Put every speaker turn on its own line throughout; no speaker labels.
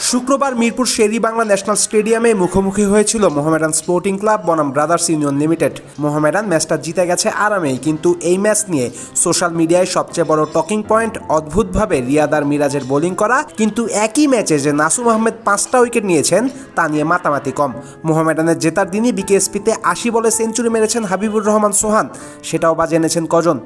শুক্রবার মিরপুর শেরি বাংলা ন্যাশনাল স্টেডিয়ামে মুখোমুখি হয়েছিল মোহামেডান স্পোর্টিং ক্লাব বনাম ব্রাদার্স ইউনিয়ন লিমিটেড। মোহামেডান ম্যাচটা জিতে গেছে আরামেই, কিন্তু এই ম্যাচ নিয়ে সোশ্যাল মিডিয়ায় সবচেয়ে বড় টকিং পয়েন্ট অদ্ভুতভাবে রিয়াদার মিরাজের বোলিং করা, কিন্তু একই ম্যাচে যে নাসুম আহমেদ পাঁচটা উইকেট নিয়েছেন, তা নিয়ে মাতামাতি কম। মোহামেডানের জেতার দিনই বিকেএসপিতে আশি বলে সেঞ্চুরি মেরেছেন হাবিবুর রহমান সোহান, সেটাও বাজে এনেছেন কজন।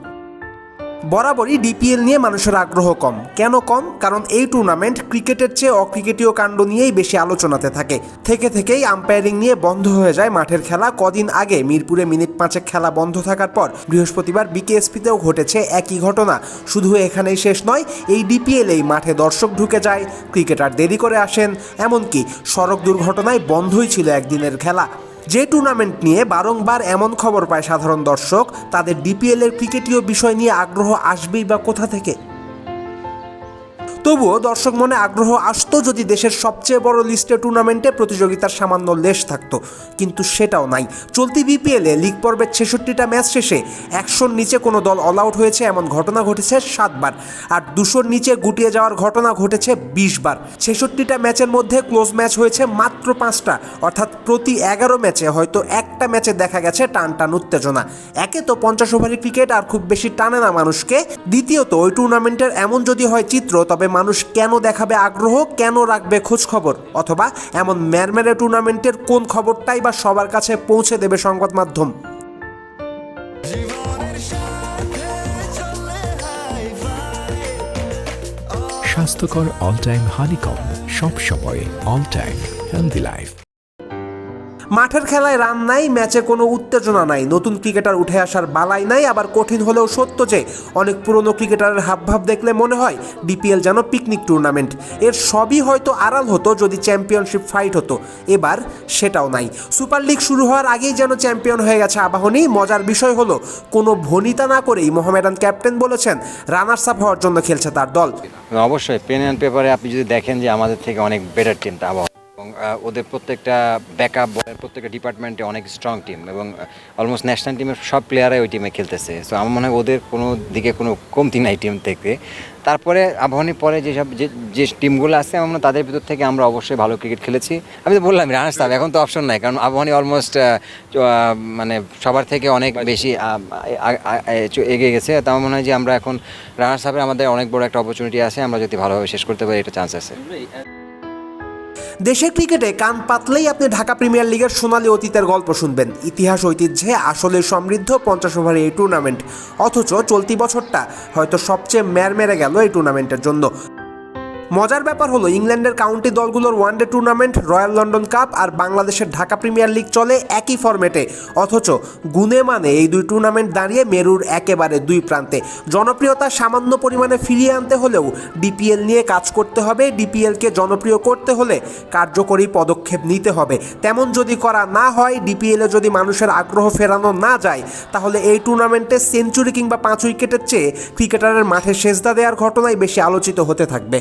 বরাবরই ডিপিএল নিয়ে মানুষের আগ্রহ কম। কেন কম? কারণ এই টুর্নামেন্ট ক্রিকেটের চেয়ে অক্রিকেটীয় কাণ্ড নিয়েই বেশি আলোচনাতে থাকে। থেকে থেকেই আম্পায়ারিং নিয়ে বন্ধ হয়ে যায় মাঠের খেলা। কদিন আগে মিরপুরে মিনিট পাঁচেক খেলা বন্ধ থাকার পর বৃহস্পতিবার বিকেএসপিতেও ঘটেছে একই ঘটনা। শুধু এখানেই শেষ নয়, এই ডিপিএল এই মাঠে দর্শক ঢুকে যায়। ক্রিকেটার দেরি করে আসেন। এমনকি সড়ক দুর্ঘটনায় বন্ধই ছিল একদিনের খেলা। যে টুর্নামেন্ট নিয়ে বারংবার এমন খবর পায় সাধারণ দর্শক, তাদের ডিপিএল এর ক্রিকেটীয় বিষয় নিয়ে আগ্রহ আসবেই বা কোথা থেকে? তবুও দর্শক মনে আগ্রহ আসতো যদি দেশের সবচেয়ে বড় লিস্টে টুর্নামেন্টে প্রতিযোগিতার সামান্য লেশ থাকতো, কিন্তু সেটাও নাই। চলতি বিপিএলে লিগ পর্বের ছেষট্টিটা ম্যাচ শেষে একশোর নিচে কোনো দল অল আউট হয়েছে এমন ঘটনা ঘটেছে সাতবার, আর দুশোর নিচে গুটিয়ে যাওয়ার ঘটনা ঘটেছে বিশ বার ছেষট্টিটা ম্যাচের মধ্যে ক্লোজ ম্যাচ হয়েছে মাত্র পাঁচটা, অর্থাৎ প্রতি এগারো ম্যাচে হয়তো একটা ম্যাচে দেখা গেছে টান টান উত্তেজনা। একে তো পঞ্চাশ ওভারের ক্রিকেট আর খুব বেশি টানে না মানুষকে। দ্বিতীয়ত, ওই টুর্নামেন্টের এমন যদি হয় চিত্র, তবে মানুষ কেন দেখাবে আগ্রহ, কেন রাখবে খোঁজ খবর? অথবা এমন ম্যারমেরে টুর্নামেন্টের কোন খবরটাই বা সবার কাছে পৌঁছে দেবে সংবাদ মাধ্যম?
স্বাস্থ্যকর অল টাইম হানিকম সব সময় অল টাইম হেলদি লাইফ
মাঠের খেলায় রান নাই, ম্যাচে কোনো উত্তেজনা নাই। নতুন ক্রিকেটার উঠে আসার বালাই নাই, আবার কঠিন হলেও সত্য যে, অনেক পুরনো ক্রিকেটারের হাবভাব দেখলে মনে হয় ডিপিএল যেন পিকনিক টুর্নামেন্ট। এর সবই হয়তো আড়াল হতো, যদি চ্যাম্পিয়নশিপ ফাইট হতো। এবার সেটাও নাই। সুপার লিগ শুরু হওয়ার আগেই যেন চ্যাম্পিয়ন হয়ে গেছে আবাহনী। মজার বিষয় হলো, কোনো ভনিতা না করেই মোহামেডান ক্যাপ্টেন বলেছেন, রানার্স আপ হওয়ার জন্য খেলছে তার দল।
অবশ্যই, পেন অ্যান্ড পেপারে আপনি যদি দেখেন যে আমাদের থেকে অনেক বেটার টিমটা আবহাওয়া এবং ওদের প্রত্যেকটা ব্যাকআপ বলের প্রত্যেকটা ডিপার্টমেন্টে অনেক স্ট্রং টিম এবং অলমোস্ট ন্যাশনাল টিমের সব প্লেয়ারাই ওই টিমে খেলতেছে। সো আমার মনে হয় ওদের কোনো দিকে কোনো কমতি নাই টিম থেকে। তারপরে আবহানী পরে যেসব, যে যে টিমগুলো আছে, আমার তাদের ভিতর থেকে আমরা অবশ্যই ভালো ক্রিকেট খেলেছি। আমি তো বললাম রানার্স আপ এখন তো অপশন নাই, কারণ আবহানী অলমোস্ট মানে সবার থেকে অনেক বেশি এগিয়ে গেছে। তো আমার মনে হয় যে আমরা এখন রানার্স আপে আমাদের অনেক বড় একটা অপরচুনিটি আছে, আমরা যদি ভালোভাবে শেষ করতে পারি, এটা চান্স আছে।
দেশের ক্রিকেটে কান পাতলেই আপনি ঢাকা প্রিমিয়ার লিগের সোনালি অতীতের গল্প শুনবেন। ইতিহাস, ঐতিহ্যে আসলে সমৃদ্ধ পঞ্চাশ ওভার এই টুর্নামেন্ট অথচ চলতি বছরটা হয়তো সবচেয়ে ম্যার মেরে গেল এই টুর্নামেন্টের জন্য। মজার ব্যাপার হলো, ইংল্যান্ডের কাউন্টি দলগুলোর one day tournament, royal London cup আর বাংলাদেশের ঢাকা প্রিমিয়ার লিগ চলে একই ফরম্যাটে। অথচ গুনে মানে এই দুই টুর্নামেন্ট দাঁড়িয়ে মেরুর একেবারে দুই প্রান্তে। জনপ্রিয়তা সামান্য পরিমাণে ফিরিয়ে আনতে হলেও ডিপিএল নিয়ে কাজ করতে হবে, ডিপিএলকে জনপ্রিয় করতে হলে কার্যকরী পদক্ষেপ নিতে হবে। তেমন যদি করা না হয়, ডিপিএলে যদি মানুষের আগ্রহ ফেরানো না যায়, তাহলে এই টুর্নামেন্টে সেঞ্চুরি কিংবা পাঁচ উইকেটের চেয়ে ক্রিকেটারের মাঠে সেজদা দেওয়ার ঘটনাই বেশি আলোচিত হতে থাকবে।